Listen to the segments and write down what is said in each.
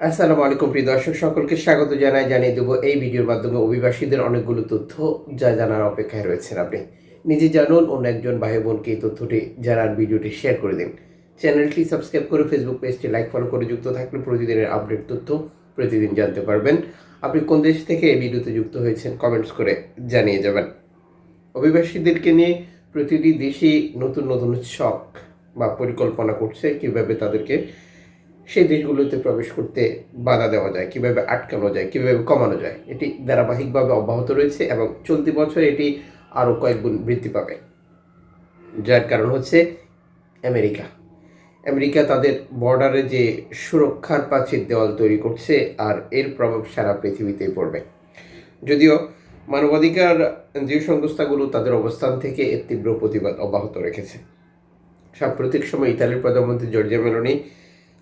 আসসালামু আলাইকুম, প্রিয় দর্শক, সকলকে স্বাগত জানাই, জানিয়ে দেবো এই ভিডিওর মাধ্যমে অভিবাসীদের অনেকগুলো তথ্য যা জানার অপেক্ষায় রয়েছেন আপনি। নিজে জানুন, অন্য একজন ভাই বোনকে এই তথ্যটি জানার ভিডিওটি শেয়ার করে দিন। চ্যানেলটি সাবস্ক্রাইব করে ফেসবুক পেজটি লাইক, ফলো করে যুক্ত থাকলে প্রতিদিনের আপডেট তথ্য প্রতিদিন জানতে পারবেন। আপনি কোন দেশ থেকে এই ভিডিওতে যুক্ত হয়েছেন, কমেন্টস করে জানিয়ে যাবেন। অভিবাসীদেরকে নিয়ে প্রতিটি দেশই নতুন নতুন শখ বা পরিকল্পনা করছে, কীভাবে তাদেরকে সেই দেশগুলোতে প্রবেশ করতে বাধা দেওয়া যায়, কীভাবে আটকানো যায়, কীভাবে কমানো যায়, এটি ধারাবাহিকভাবে অব্যাহত রয়েছে এবং চলতি বছর এটি আরও কয়েক গুণ বৃদ্ধি পাবে। যার কারণ হচ্ছে আমেরিকা। আমেরিকা তাদের বর্ডারে যে সুরক্ষার প্রাচীর দেওয়াল তৈরি করছে আর এর প্রভাব সারা পৃথিবীতেই পড়বে। যদিও মানবাধিকার যে সংস্থাগুলো তাদের অবস্থান থেকে এর তীব্র প্রতিবাদ অব্যাহত রেখেছে। সাম্প্রতিক সময় ইতালির প্রধানমন্ত্রী জর্জিয়া মেলোনি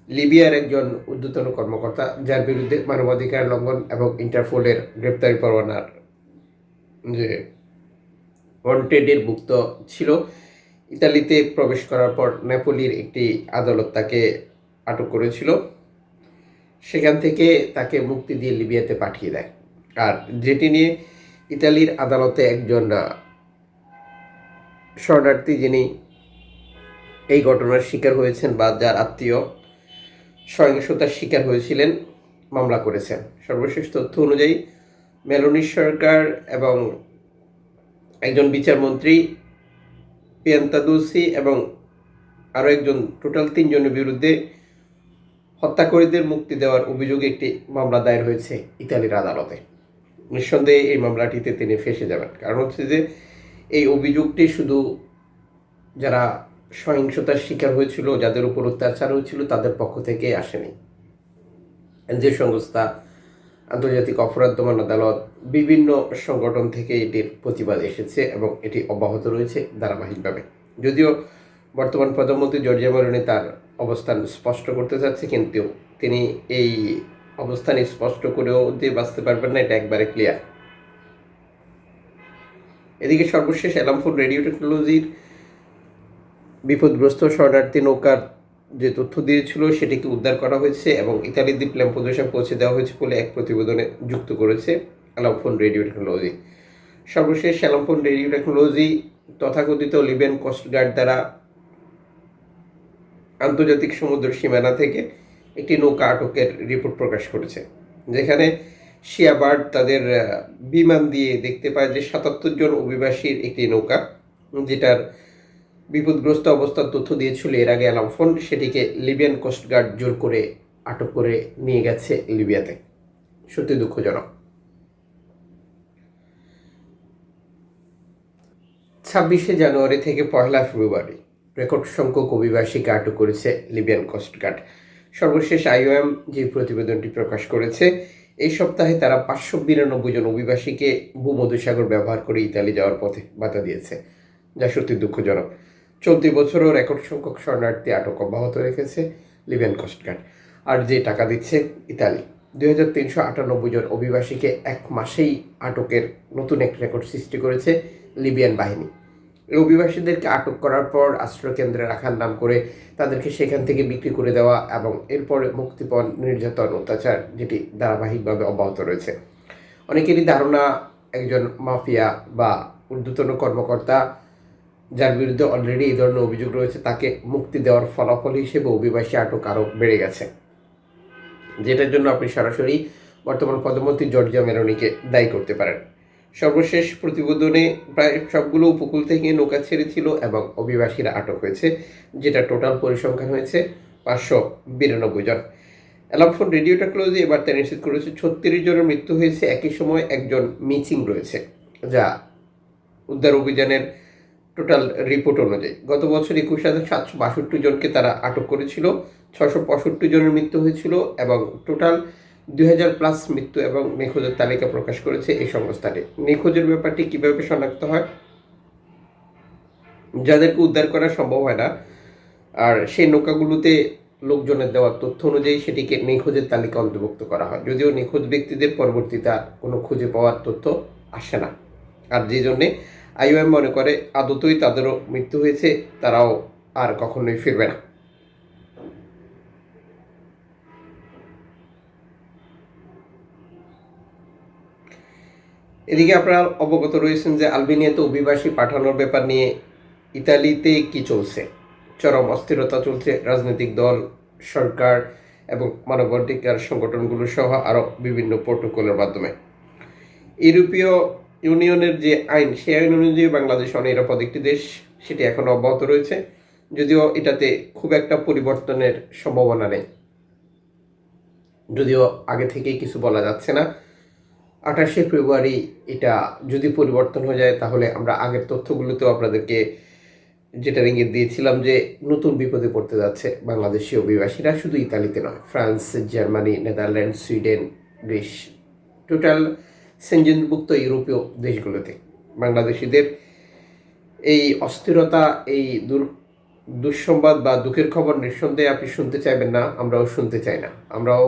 লিবিয়ার একজন ঊর্ধ্বতন কর্মকর্তা, যার বিরুদ্ধে মানবাধিকার লঙ্ঘন এবং ইন্টারপোলের গ্রেপ্তারি পরোয়ানার যে ওয়ান্টেডের মুক্ত ছিল, ইতালিতে প্রবেশ করার পর নেপোলির একটি আদালত তাকে আটক করেছিল। সেখান থেকে তাকে মুক্তি দিয়ে লিবিয়াতে পাঠিয়ে দেয়। আর যেটি নিয়ে ইতালির আদালতে একজন শরণার্থী যিনি এই ঘটনার শিকার হয়েছেন বা যার আত্মীয় সহিংসতার শিকার হয়েছিলেন, মামলা করেছেন। সর্বশেষ তথ্য অনুযায়ী, মেলোনি সরকার এবং একজন বিচারমন্ত্রী, পিয়ান্তাদুসি এবং আরও একজন, টোটাল তিনজনের বিরুদ্ধে হত্যাকারীদের মুক্তি দেওয়ার অভিযোগে একটি মামলা দায়ের হয়েছে ইতালির আদালতে। নিঃসন্দেহে এই মামলাটিতে তিনি ফেসে যাবেন। কারণ হচ্ছে যে, এই অভিযোগটি শুধু যারা সহিংসতার শিকার হয়েছিল, যাদের উপর অত্যাচার হয়েছিল, তাদের পক্ষ থেকে আসেনি। যে সংস্থা, আন্তর্জাতিক অপরাধ দমন আদালত, বিভিন্ন সংগঠন থেকে এটির প্রতিবাদ এসেছে এবং এটি অব্যাহত রয়েছে ধারাবাহিকভাবে। যদিও বর্তমান প্রধানমন্ত্রী জর্জিয়া মেলোনি তার অবস্থান স্পষ্ট করতে চাচ্ছে, কিন্তু তিনি এই অবস্থান স্পষ্ট করেও যে বাঁচতে পারবেন না, এটা একবারে ক্লিয়ার এদিকে সর্বশেষ অ্যালামফোন রেডিও টেকনোলজির বিপদগ্রস্ত শরণার্থী নৌকার যে তথ্য দিয়েছিল, সেটিকে উদ্ধার করা হয়েছে এবং ইতালির দ্বীপ ল্যাম্পোদোসা পৌঁছে দেওয়া হয়েছে বলে এক প্রতিবেদনে যুক্ত করেছে অ্যালামফোন রেডিও টেকনোলজি। সর্বশেষ অ্যালামফোন রেডিও টেকনোলজি তথাকথিত লিবিয়ান কোস্টগার্ড দ্বারা আন্তর্জাতিক সমুদ্র সীমানা থেকে একটি নৌকা আটকের রিপোর্ট প্রকাশ করেছে, যেখানে শিয়াবার্ড তাদের বিমান দিয়ে দেখতে পায় যে সাতাত্তর জন অভিবাসীর একটি নৌকা, যেটার বিপদগ্রস্ত অবস্থার তথ্য দিয়েছিল। এর আগে অ্যালামফোন সেটিকে লিবিয়ান কোস্টগার্ড জোর করে আটক করে নিয়ে গেছে লিবিয়াতে। সত্যি দুঃখজনক। ছাব্বিশে জানুয়ারি থেকে পয়লা ফেব্রুয়ারি রেকর্ড সংখ্যক অভিবাসীকে আটক করেছে লিবিয়ান কোস্টগার্ড সর্বশেষ আইওএম যে প্রতিবেদনটি প্রকাশ করেছে, এই সপ্তাহে তারা পাঁচশো বিরানব্বই জন অভিবাসীকে ভূমধুসাগর ব্যবহার করে ইতালি যাওয়ার পথে বাধা দিয়েছে, যা সত্যি দুঃখজনক। চলতি বছরও রেকর্ড সংখ্যক শরণার্থী আটক অব্যাহত রেখেছে লিবিয়ান কোস্টগার্ড আর যে টাকা দিচ্ছে ইতালি। দুই হাজার তিনশো আটানব্বই জন অভিবাসীকে এক মাসেই আটকের নতুন এক রেকর্ড সৃষ্টি করেছে লিবিয়ান বাহিনী। অভিবাসীদেরকে আটক করার পর আশ্রয়কেন্দ্রে রাখার নাম করে তাদেরকে সেখান থেকে বিক্রি করে দেওয়া এবং এরপরে মুক্তিপণ, নির্যাতন, অত্যাচার যেটি ধারাবাহিকভাবে অব্যাহত রয়েছে। অনেকেরই ধারণা, একজন মাফিয়া বা ঊর্ধ্বতন কর্মকর্তা যার বিরুদ্ধে অলরেডি এই ধরনের অভিযোগ রয়েছে, তাকে মুক্তি দেওয়ার ফলাফল হিসেবে অভিবাসী আটক আরও বেড়ে গেছে। যেটার জন্য আপনি সরাসরি বর্তমান প্রধানমন্ত্রী জর্জিয়া মেলোনিকে দায়ী করতে পারেন। সর্বশেষ প্রতিবেদনে প্রায় সবগুলো উপকূল থেকে নৌকা ছেড়েছিল এবং অভিবাসীরা আটক হয়েছে, যেটা টোটাল পরিসংখ্যান হয়েছে পাঁচশো বিরানব্বই জন। অ্যালামফোন রেডিও টেকনোলজি এবার তা নিশ্চিত করেছে, ছত্রিশ জনের মৃত্যু হয়েছে। একই সময় একজন মিচিং রয়েছে, যা উদ্ধার অভিযানের টোটাল রিপোর্ট অনুযায়ী। গত বছর একুশ হাজার সাতশো বাষট্টি জনকে তারা আটক করেছিল ছশো পঁয়ষট্টি জনের মৃত্যু হয়েছিল এবং টোটাল দুই হাজার প্লাস মৃত্যু এবং নিখোঁজের তালিকা প্রকাশ করেছে এই সংস্থাটি। নিখোঁজের ব্যাপারটি কীভাবে শনাক্ত হয়? যাদেরকে উদ্ধার করা সম্ভব হয় না, আর সেই নৌকাগুলোতে লোকজনের দেওয়া তথ্য অনুযায়ী সেটিকে নিখোঁজের তালিকা অন্তর্ভুক্ত করা হয়। যদিও নিখোঁজ ব্যক্তিদের পরবর্তীতে আর কোনো খুঁজে পাওয়ার তথ্য আসে না। আর যে জন্যে আইওএম মনে করে, আদতই তাদেরও মৃত্যু হয়েছে, তারাও আর কখনোই ফিরবে না। এদিকে আপনারা অবগত রয়েছেন যে আলবেনিয়াতে অভিবাসী পাঠানোর ব্যাপার নিয়ে ইতালিতে কি চলছে? চরম অস্থিরতা চলছে, রাজনৈতিক দল, সরকার এবং মানবাধিকার সংগঠনগুলো সহ আরও বিভিন্ন প্রোটোকলের মাধ্যমে। ইউরোপীয় ইউনিয়নের যে আইন সেই আইন অনুযায়ী বাংলাদেশ অনিরাপদ একটি দেশ, সেটি এখনও অব্যাহত রয়েছে। যদিও এটাতে খুব একটা পরিবর্তনের সম্ভাবনা নেই। যদিও আগে থেকেই কিছু বলা যাচ্ছে না। আঠাশে ফেব্রুয়ারি এটা যদি পরিবর্তন হয়ে যায়, তাহলে আমরা আগের তথ্যগুলোতেও আপনাদেরকে যেটা ইঙ্গিত দিয়েছিলাম যে নতুন বিপদে পড়তে যাচ্ছে বাংলাদেশি অভিবাসীরা, শুধু ইতালিতে নয়, France, Germany Netherland Sweden, Greece, total সেঞ্জনভুক্ত ইউরোপীয় দেশগুলোতে। বাংলাদেশিদের এই অস্থিরতা, এই দুর, দুঃসংবাদ বা দুঃখের খবর নিঃসন্দেহে আপনি শুনতে চাইবেন না, আমরাও শুনতে চাই না। আমরাও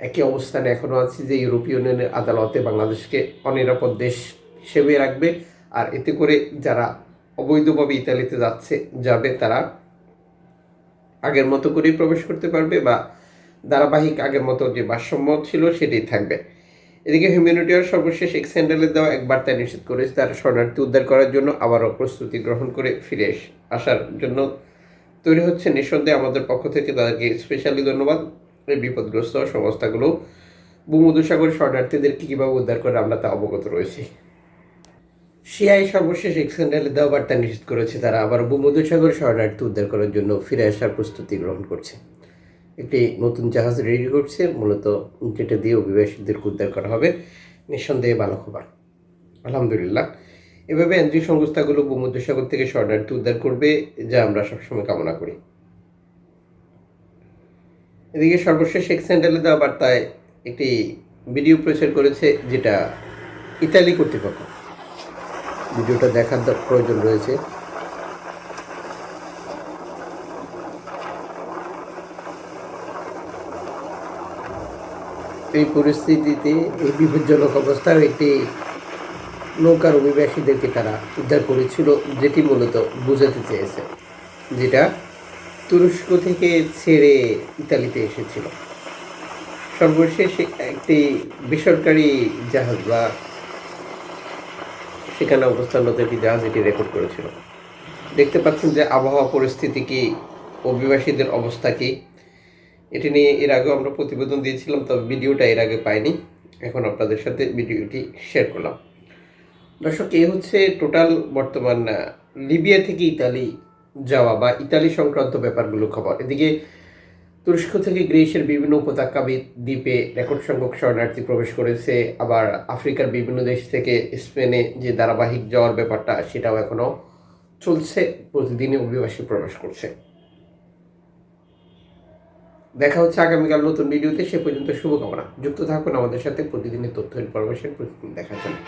একই অবস্থানে এখনও আছি যে ইউরোপীয় ইউনিয়নের আদালতে বাংলাদেশকে অনিরাপদ দেশ হিসেবে রাখবে আর এতে করে যারা অবৈধভাবে ইতালিতে যাচ্ছে, যাবে তারা আগের মতো করেই প্রবেশ করতে পারবে বা ধারাবাহিক আগের মতো যে ভারসাম্য ছিল সেটাই থাকবে। এদিকে হিউম্যানিটিয়ার সর্বশেষ এক স্যান্ডেলে দেওয়া এক বার্তায় নিষেধ করেছে, তার শরণার্থী উদ্ধার করার জন্য আবারও প্রস্তুতি গ্রহণ করে ফিরে আসার জন্য তৈরি হচ্ছে নিঃসন্দেহে আমাদের পক্ষ থেকে তাদেরকে স্পেশালি ধন্যবাদ। এই বিপদগ্রস্ত সংস্থাগুলো ভূমধুসাগর শরণার্থীদেরকে কীভাবে উদ্ধার করে আমরা তা অবগত রয়েছি। সিআই সর্বশেষ এক স্যান্ডেলে দেওয়া বার্তা নিষেধ করেছে, তারা আবার ভূমধুসাগর শরণার্থী উদ্ধার করার জন্য ফিরে আসার প্রস্তুতি গ্রহণ করছে। একটি নতুন জাহাজ রেডি করছে। মূলত যেটা দিয়ে অভিবাসীদেরকে উদ্ধার করা হবে। নিঃসন্দেহে ভালো খবর। আলহামদুলিল্লাহ। এভাবে এনজিও সংস্থাগুলো ভূমধ্যসাগর থেকে শরণার্থী উদ্ধার করবে, যা আমরা সবসময় কামনা করি। এদিকে সর্বশেষ এক স্যান্ডেলে দেওয়া বার্তায় একটি ভিডিও প্রচার করেছে, যেটা ইতালি কর্তৃপক্ষ। ভিডিওটা দেখার প্রয়োজন রয়েছে। এই পরিস্থিতিতে এই বিপজ্জনক অবস্থায় একটি নৌকার অভিবাসীদেরকে তারা উদ্ধার করেছিল, যেটি মূলত বোঝাতে চেয়েছে যেটা তুরস্ক থেকে ছেড়ে ইতালিতে এসেছিল। সর্বশেষ একটি বেসরকারি জাহাজ বা সেখানে অবস্থানরত একটি জাহাজ এটি রেকর্ড করেছিল। দেখতে পাচ্ছেন যে আবহাওয়া পরিস্থিতি কি, অভিবাসীদের অবস্থা কি এটি নিয়ে এর আগেও আমরা প্রতিবেদন দিয়েছিলাম, তবে ভিডিওটা এর আগে পাইনি। এখন আপনাদের সাথে ভিডিওটি শেয়ার করলাম। দর্শক, এ হচ্ছে টোটাল বর্তমান লিবিয়া থেকে ইতালি যাওয়া বা ইতালি সংক্রান্ত ব্যাপারগুলো খবর। এদিকে তুরস্ক থেকে গ্রিসের বিভিন্ন উপত্যকা দ্বীপে রেকর্ড সংখ্যক শরণার্থী প্রবেশ করেছে। আবার আফ্রিকার বিভিন্ন দেশ থেকে স্পেনে যে ধারাবাহিক যাওয়ার ব্যাপারটা, সেটাও এখনও চলছে। প্রতিদিনই অভিবাসী প্রবেশ করছে। দেখা হচ্ছে আগামীকাল নতুন ভিডিওতে, সে পর্যন্ত শুভকামনা। যুক্ত থাকুন আমাদের সাথে প্রতিদিনের তথ্য ইনফরমেশন প্রতিদিন দেখার জন্য।